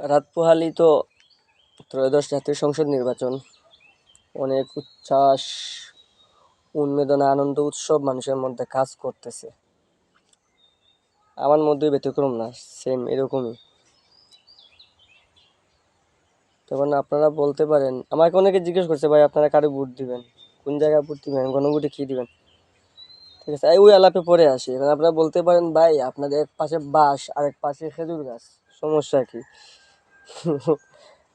রাত পোহালি তো ত্রয়োদশ জাতীয় সংসদ নির্বাচন। অনেক উচ্ছ্বাস, উন্মেদনা, আনন্দ, উৎসব মানুষের মধ্যে কাজ করতেছে। আমার মধ্যে ব্যতিক্রম না সেম এরকমই। তখন আপনারা বলতে পারেন, আমাকে অনেকে জিজ্ঞেস করছে, ভাই, আপনারা কারে ভোট দিবেন? কোন জায়গায় ভোট দিবেন? গণভোটে কী দিবেন? ঠিক আছে ওই আলাপে পরে আসি। এবার আপনারা বলতে পারেন, ভাই, আপনাদের এক পাশে বাঁশ আর এক পাশে খেজুর গাছ, সমস্যা কি?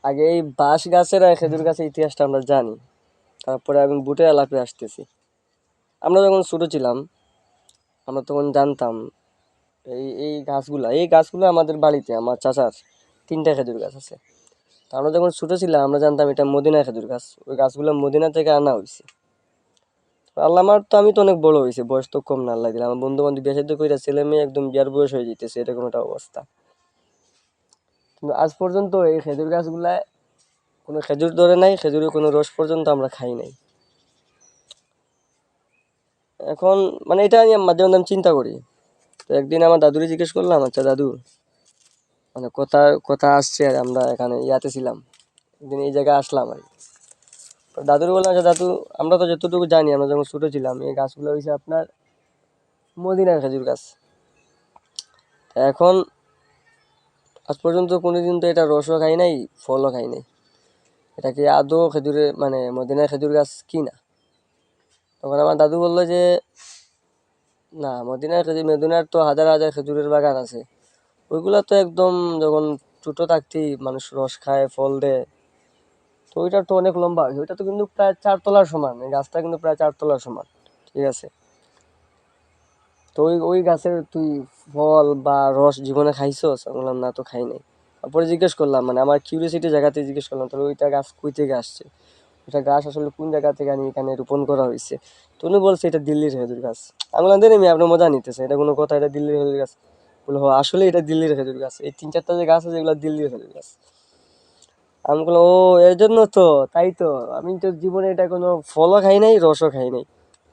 আগে এই বাঁশ গাছের আর খেজুর গাছের ইতিহাসটা আমরা জানি। তারপরে আমি বুটের আলাপে আসতেছি। আমরা যখন ছোটো ছিলাম, আমরা তখন জানতাম, এই এই গাছগুলা, এই গাছগুলো আমাদের বাড়িতে, আমার চাচার তিনটা খেজুর গাছ আছে। তো আমরা যখন ছোটো ছিলাম, আমরা জানতাম এটা মদিনা খেজুর গাছ। ওই গাছগুলো মদিনা থেকে আনা হয়েছে আল্লাহ আমার তো আমি তো অনেক বড় হয়েছে বয়স তো কম না, আল্লাহ দিলে। আমার বন্ধু বান্ধব বিয়ে সাথে কইরা ছেলে মেয়ে একদম বিয়ার বয়স হয়ে যেতেছে এরকম একটা অবস্থা। কিন্তু আজ পর্যন্ত এই খেজুর গাছগুলায় কোনো খেজুর ধরে নাই খেজুরের কোনো রস পর্যন্ত আমরা খাই নাই। এখন মানে এটা নিয়ে মাঝে মধ্যে আমি চিন্তা করি। তো একদিন আমার দাদুরে জিজ্ঞেস করলাম আচ্ছা দাদু মানে কথা কথা আসছে আর আমরা এখানে ইয়াতে ছিলাম। একদিন এই জায়গায় আসলাম আর দাদুর বললাম আচ্ছা দাদু, আমরা তো যতটুকু জানি, আমরা যখন ছোটো ছিলাম, এই গাছগুলো হয়েছে আপনার মদিনার খেজুর গাছ। এখন আজ পর্যন্ত কোনোদিন তো এটা রসও খাই নাই, ফলও খাই নাই। এটা কি আদৌ খেজুরের মানে মদিনার খেজুর গাছ কি না? তখন আমার দাদু বলল যে, না, মদিনার খেজুর, মদিনার তো হাজার হাজার খেজুরের বাগান আছে। ওইগুলো তো একদম যখন ছোটো থাকতেই মানুষ রস খায়, ফল দেয়। তো ওইটা তো অনেক লম্বা, ওইটা তো কিন্তু প্রায় চারতলার সমান গাছটা কিন্তু প্রায় চারতলার সমান, ঠিক আছে? তো ওই ওই গাছের তুই ফল বা রস জীবনে খাইছস? আমি বললাম, না, তো খাই নাই। তারপরে জিজ্ঞেস করলাম মানে আমার কিউরিয়াসিটি জায়গাতে জিজ্ঞেস করলাম, তাহলে ওইটা গাছ কই থেকে আসছে? ওইটা গাছ আসলে কোন জায়গা থেকে আমি এখানে রোপণ করা হয়েছে তো উনি বলছে, এটা দিল্লির খেজুর গাছ। আমি বললাম দেন আমি আপনার মজা নিতেছে এটা কোনো কথা, এটা দিল্লির খেজুর গাছ। বলে হ আসলে এটা দিল্লির খেজুর গাছ। এই তিন চারটা যে গাছ আছে, এগুলো দিল্লির খেজুর গাছ। আমি বললাম, ও এর জন্য তো, তাই তো। আমি তো জীবনে এটা কোনো ফলও খাই নাই, রসও খাই নাই।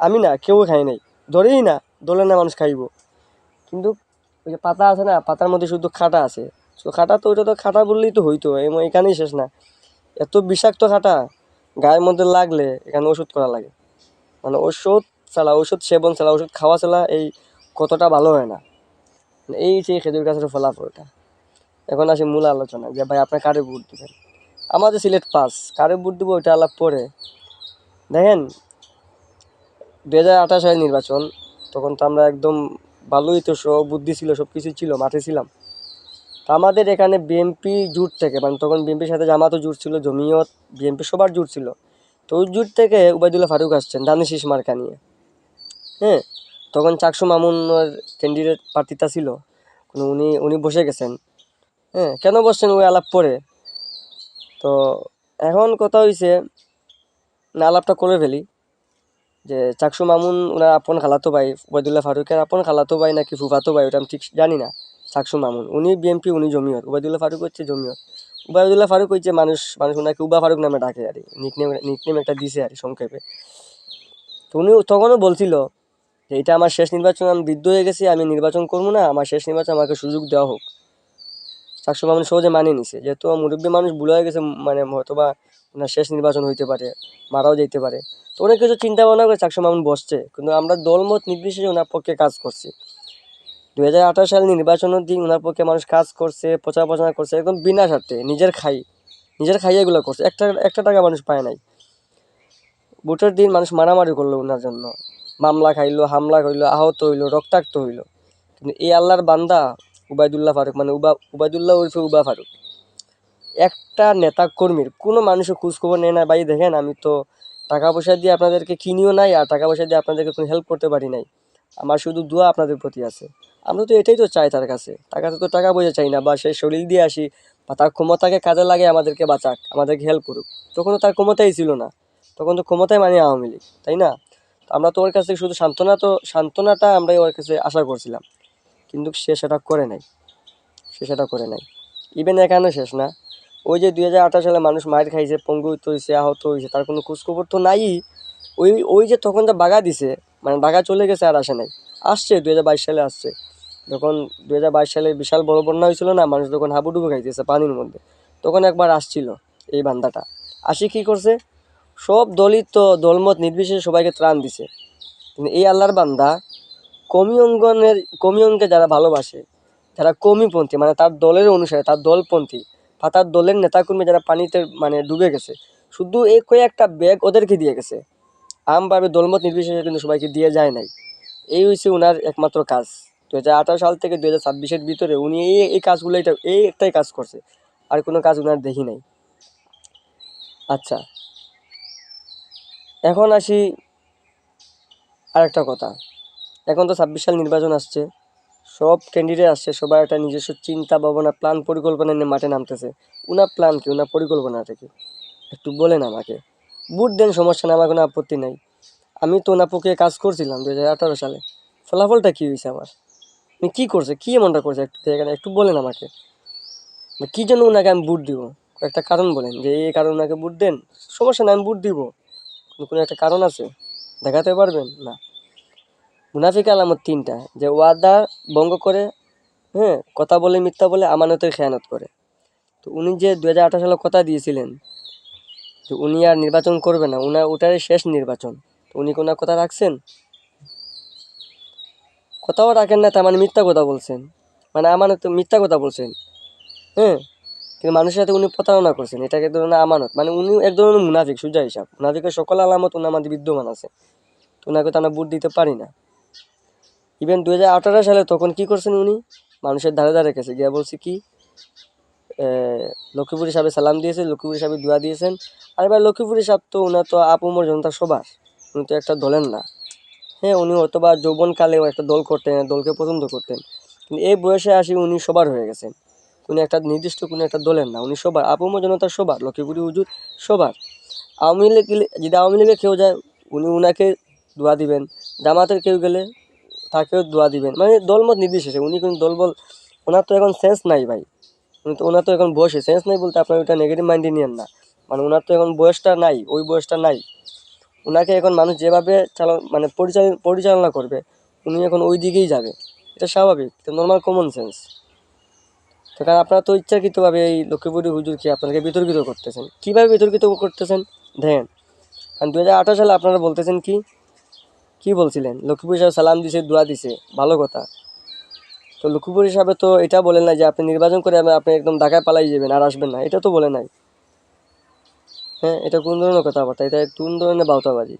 আমি না, কেউ খাই নাই। ধরেই না দলে না মানুষ খাইব। কিন্তু ওই যে পাতা আছে না, পাতার মধ্যে শুধু খাটা আছে। তো খাটা তো ওইটা তো খাটা বললেই তো হইতো এখানেই শেষ না। এত বিষাক্ত খাটা, গায়ের মধ্যে লাগলে এখানে ওষুধ করা লাগে। মানে ওষুধ ছাড়া ওষুধ সেবন ছাড়া ওষুধ খাওয়া ছাড়া এই কতটা ভালো হয় না। মানে এই যে খেজুর গাছের ফলাফলটা এখন আসি মূল আলোচনা, যে ভাই আপনার কারে বুট দেবেন? আমাদের সিলেট পাস কারে বুট দেবো ওইটা আলাপ পরে। দেখেন দু হাজার আঠাশ সালের নির্বাচন তখন তো আমরা একদম ভালোই তো সব বুদ্ধি ছিল সব কিছু ছিল, মাঠে ছিলাম। তো আমাদের এখানে বিএনপি জুট থেকে মানে তখন বিএনপির সাথে জামাতও জুট ছিল জমিয়ত বিএনপি সবার জুট ছিল। তো ওই জুট থেকে উবায়দুল্লাহ ফারুক আসছেন দানি দানিশিস মার্কা নিয়ে। হ্যাঁ তখন চাকসু মামুনের ক্যান্ডিডেট প্রার্থিতা ছিল। উনি উনি বসে গেছেন। হ্যাঁ কেন বসছেন ওই আলাপ পরে? তো এখন কথা হয়েছে না আলাপটা করে ফেলি। যে চাকসু মামুন, ওনার আপন খালাতো ভাই, উবায়দুল্লাহ ফারুকের আপন খালাতো ভাই নাকি ফুফাতো ভাই, ওটা আমি ঠিক জানি না, চাকসু মামুন। উনি বিএমপি উনি জমিয়ত, উবায়দুল্লাহ ফারুক হচ্ছে জমিয়ত। উবায়দুল্লাহ ফারুক হচ্ছে মানুষ মানুষ ওনাকে উবা ফারুক নামে ডাকে আর নিকনেম নিকনেম একটা দিছে আর সংক্ষেপে। তো উনি তখনও বলছিল যে, এটা আমার শেষ নির্বাচন, আমি বৃদ্ধ হয়ে গেছি, আমি নির্বাচন করব না, আমার শেষ নির্বাচন আমাকে সুযোগ দেওয়া হোক। চাকসু মামুন সহজে মানিয়ে নিছে। যেহেতু মুরব্বী মানুষ ভুল হয়ে গেছে মানে হয়তোবা ওনার শেষ নির্বাচন হইতে পারে, মারাও যেতে পারে। তো অনেক কিছু চিন্তা ভাবনা করে চাকসু মামুন বসছে, কিন্তু আমরা দলমত নির্বিশেষে ওনার পক্ষে কাজ করছি। দু হাজার আঠারো সাল নির্বাচনের দিন ওনার পক্ষে মানুষ কাজ করছে, প্রচার প্রচার করছে, একদম বিনা স্বার্থে, নিজের খাই, নিজের খাইয়ে এগুলো করছে। একটা একটা টাকা মানুষ পায় নাই। ভোটের দিন মানুষ মারামারি করল ওনার জন্য। মামলা খাইলো, হামলা খাইলো আহত হইল, রক্তাক্ত হইল। কিন্তু এই আল্লাহর বান্দা উবায়দুল্লাহ ফারুক মানে উবা উবায়দুল্লাহ উর্ফে উবা ফারুক। একটা নেতা কর্মীর কোনো মানুষের খোঁজখবর নেয় না, ভাই দেখেন আমি তো টাকা পয়সা দিয়ে আপনাদেরকে কিনিও নাই, আর টাকা পয়সা দিয়ে আপনাদেরকে কোনো হেল্প করতে পারি নাই। আমার শুধু দোয়া আপনাদের প্রতি আছে। আমরা তো এটাই তো চাই তার কাছে। তার কাছে তো টাকা পয়সা চাই না, বা সে শরীর দিয়ে আসি, বা তার ক্ষমতাকে কাজে লাগে আমাদেরকে বাঁচাক, আমাদেরকে হেল্প করুক। তখন তো তার ক্ষমতাই ছিল না। তখন তো ক্ষমতাই মানে আওয়ামী লীগ, তাই না? আমরা তো ওর কাছ শুধু সান্ত্বনা তো সান্ত্বনাটা আমরাই ওর কাছে আশা করছিলাম। কিন্তু সে সেটা করে নাই। সে সেটা করে নাই। ইভেন এখানে শেষ না। ওই যে দুই হাজার আঠারো সালে মানুষ মায়ের খাইছে পঙ্গুত হয়েছে আহত হয়েছে তার কোনো খোঁজখবর তো নাই ওই ওই যে তখন যা বাগা দিছে মানে বাগা চলে গেছে আর আসে নাই। আসছে, দুই হাজার বাইশ সালে আসছে। যখন দু হাজার বাইশ সালে বিশাল বড় বন্যা হয়েছিল না, মানুষ যখন হাবুডুবু খাইতেছে পানির মধ্যে, তখন একবার আসছিল এই বান্দাটা। আসি কী করছে? সব দলিত দলমত নির্বিশেষে সবাইকে ত্রাণ দিছে। কিন্তু এই আল্লাহর বান্দা কমি অঙ্গনের কমি অঙ্গে যারা ভালোবাসে, যারা কমিপন্থী মানে তার দলের অনুসারে, তার দলপন্থী বা তার দলের নেতাকর্মী যারা পানিতে মানে ডুবে গেছে, শুধু এই কয়েকটা ব্যাগ ওদেরকে দিয়ে গেছে। আমভাবে দলমত নির্বিশেষে কিন্তু সবাইকে দিয়ে যায় নাই। এই হচ্ছে ওনার একমাত্র কাজ। দু হাজার আঠারো সাল থেকে দু হাজার ভিতরে উনি এই এই কাজগুলো এটা এই একটাই কাজ করছে। আর কোনো কাজ উনার দেখি নাই। আচ্ছা। এখন আসি আরেকটা কথা। এখন তো ছাব্বিশ সাল নির্বাচন আসছে। সব ক্যান্ডিডেট আসছে, সবার একটা নিজস্ব চিন্তা ভাবনা প্ল্যান পরিকল্পনা নিয়ে মাঠে নামতেছে। উনার প্ল্যান কি? উনার পরিকল্পনাটা কি? একটু বলেন আমাকে। বুট দেন, সমস্যা নেই, আমার কোনো আপত্তি নাই। আমি তো ওনার পক্ষে কাজ করছিলাম দু হাজার আঠারো সালে। ফলাফলটা কী হয়েছে আমার? উনি কী করছে? কী এমনটা করছে? একটু দেখেন, একটু বলেন আমাকে। কী জন্য ওনাকে আমি বুট দিব? একটা কারণ বলেন, যে এই কারণে ওনাকে বুট দেন। সমস্যা নেই, আমি বুট দিব। কোনো একটা কারণ আছে? দেখাতে পারবেন? না। মুনাফিক আলামত তিনটা, যে ওয়াদা ভঙ্গ করে হ্যাঁ কথা বলে, মিথ্যা বলে, আমানতের খেয়ানত করে। তো উনি যে দু হাজার আঠারো সালে কথা দিয়েছিলেন, যে উনি আর নির্বাচন করবে না উনার ওটারই শেষ নির্বাচন। তো উনি কোনার কথা রাখছেন? কথাও রাখেন না, তার মানে মিথ্যা কথা বলছেন। মানে আমানত, মিথ্যা কথা বলছেন। হ্যাঁ কিন্তু মানুষের সাথে উনি প্রতারণা করছেন, এটাকে ধরুন আমানত। মানে উনি এক ধরনের মুনাফিক, সুজা হিসাব। মুনাফিকের সকল আলামত উনি আমাদের বিদ্যমান আছে। তো ওনাকে তো আমরা বুট দিতে পারি না। ইভেন দু হাজার আঠারো সালে তখন কি করছেন উনি? মানুষের ধারে ধারে গেছে। গিয়া বলছে কি লক্ষ্মীপুরি সাহেব সালাম দিয়েছে লক্ষ্মীপুর সাহেব দোয়া দিয়েছেন। আর এবার লক্ষ্মীপুরি সাহেব তো ওনার তো আপুমর জনতা সবার। উনি তো একটা দলের না। হ্যাঁ উনি অথবা যৌবনকালেও একটা দল করতেন, দলকে পছন্দ করতেন। কিন্তু এই বয়সে আসি উনি সবার হয়ে গেছেন। উনি একটা নির্দিষ্ট কোনো একটা দলের না, উনি সবার। আপুমর জনতা সবার, লক্ষ্মীপুরি হুজুর সবার। আওয়ামী লীগ, যদি আওয়ামী লীগে কেউ যায়, উনি উনাকে দোয়া দিবেন। জামাতের কেউ গেলে তাকেও দোয়া দিবেন। মানে দলমত নির্বিশেষে, উনি কিন্তু দলবল, ওনার তো এখন সেন্স নাই ভাই। উনি তো, ওনার তো এখন বয়সে সেন্স নাই বলতে আপনার ওইটা নেগেটিভ মাইন্ডে নিয়েন না। মানে ওনার তো এখন বয়সটা নাই, ওই বয়সটা নাই। ওনাকে এখন মানুষ যেভাবে চালা মানে পরিচালনা পরিচালনা করবে, উনি এখন ওই দিকেই যাবে। এটা স্বাভাবিক, এটা নর্মাল কমন সেন্স তো কারণ আপনারা তো ইচ্ছাকৃতভাবে এই লক্ষ্মীপুরি হুজুরকে আপনাকে বিতর্কিত করতেছেন। কীভাবে বিতর্কিত করতেছেন? দেখেন, কারণ দু হাজার আঠারো সালে আপনারা বলতেছেন কি কি বলছিলেন? লক্ষ্মীপুর সাহেব সালাম দিছে, দোয়া দিছে। ভালো কথা। তো লক্ষ্মীপুর হিসাবে তো এটা বলেন না যে আপনি নির্বাচন করে আপনি একদম ঢাকায় পালাই যাবেন, আর আসবেন না। এটা তো বলে নাই। হ্যাঁ এটা কোন ধরনের কথাবার্তা? এটা কোন ধরনের বাউতাবাজি?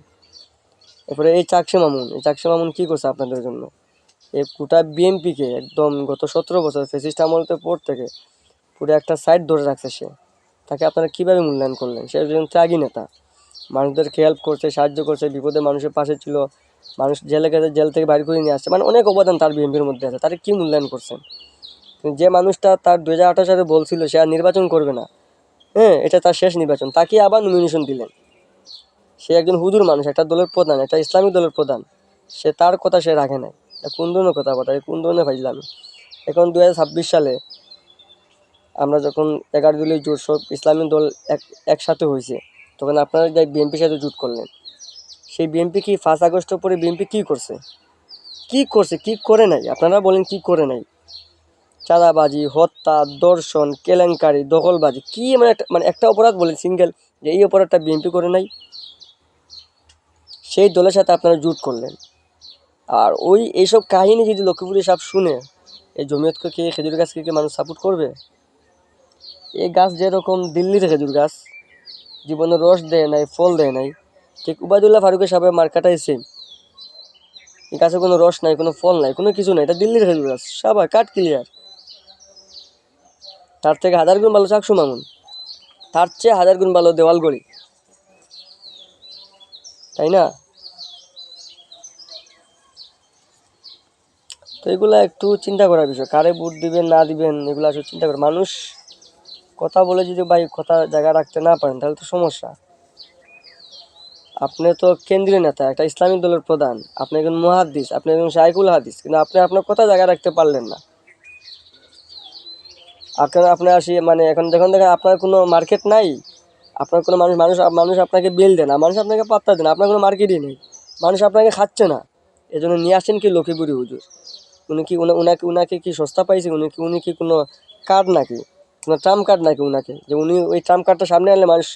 এরপরে এই চাকসে মামুন, এই চাকসে মামুন কী করছে আপনাদের জন্য? এই গোটা বিএনপিকে একদম গত সতেরো বছর ফেসিস্ট আমলতে পর থেকে পুরো একটা সাইড ধরে রাখছে সে। তাকে আপনারা কীভাবে মূল্যায়ন করলেন? সে একজন ত্যাগী নেতা। মানুষদেরকে হেল্প করছে, সাহায্য করছে, বিপদে মানুষের পাশে ছিল। মানুষ জেলে গেছে জেল থেকে বাইর করে নিয়ে আসছে। মানে অনেক অবদান তার বিএনপির মধ্যে আছে। তাকে কী মূল্যায়ন করছেন? যে মানুষটা তার দু হাজার আঠারো সালে বলছিল সে আর নির্বাচন করবে না। হ্যাঁ এটা তার শেষ নির্বাচন। তাকে আবার নমিনেশন দিলেন। সে একজন হুজুর মানুষ, একটা দলের প্রধান, একটা ইসলামিক দলের প্রধান। সে তার কথা সে রাখে নাই। কোন ধরনের কথা কথা কোন ধরনের ফাইজলামি? এখন দু হাজার ছাব্বিশ সালে আমরা যখন এগারো দলীয় জোট সব ইসলামিক দল এক, একসাথে হয়েছে, তখন আপনারা যাই বিএনপির সাথে জোট করলেন সেই বিএনপি কি ফার্স্ট আগস্টের পরে বিএনপি কী করছে? কি করছে? কি করে নাই? আপনারা বলেন কি করে নাই? চাঁদাবাজি, হত্যা, দর্শন, কেলেঙ্কারি, দখলবাজি, কি মানে একটা মানে একটা অপরাধ বলেন সিঙ্গেল যে এই অপরাধটা বিএনপি করে নাই? সেই দলের সাথে আপনারা জুট করলেন। আর ওই এইসব কাহিনী যদি লক্ষ্মীপুরি সাহেব শুনে, এই জমিয়তকে কে, খেজুর গাছকে কি মানুষ সাপোর্ট করবে? এই গাছ যেরকম দিল্লির খেজুর গাছ, জীবনে রস দেয় নাই, ফল দেয় নাই ঠিক উবায়দুল্লাহ ফারুকের সাহেবের মার্কাটাই সেম গাছে কোনো রস নাই, কোনো ফল নাই, কোনো কিছু নাই, এটা দিল্লির খেজুর গাছ সবাই কাট ক্লিয়ার তার থেকে হাজার গুণ ভালো চাকসু মামুন। তার চেয়ে হাজার গুণ ভালো দেওয়াল গড়ি। তাই না? তো এগুলা একটু চিন্তা করার বিষয়। কারে ভোট দিবেন, না দিবেন, এগুলো আসলে চিন্তা করে মানুষ কথা বলে যদি ভাই কথা জায়গা রাখতে না পারেন, তাহলে তো সমস্যা। আপনি তো কেন্দ্রীয় নেতা, একটা ইসলামিক দলের প্রধান, আপনি একজন মুহাদ্দিস, আপনি একজন শাইকুল হাদিস, কিন্তু আপনি আপনার কথা জায়গা রাখতে পারলেন না। আপনার, আপনি আসি মানে এখন যখন দেখেন আপনার কোনো মার্কেট নাই, আপনার কোনো মানুষ মানুষ মানুষ আপনাকে বিল দেয় না, মানুষ আপনাকে পাত্তা দেয় না, আপনার কোনো মার্কেটই নেই, মানুষ আপনাকে খাচ্ছে না। এজন্য নিয়ে আসেন কি লক্ষ্মীপুরি হুজুর? উনি কি উনাকে উনাকে কি সস্তা পাইছে? উনি কি উনি কি কোনো কার্ড নাকি? কোনো ট্রাম্প কার্ড নাকি উনাকে? যে উনি ওই ট্রাম্প কার্ডটা সামনে আনলে মানুষ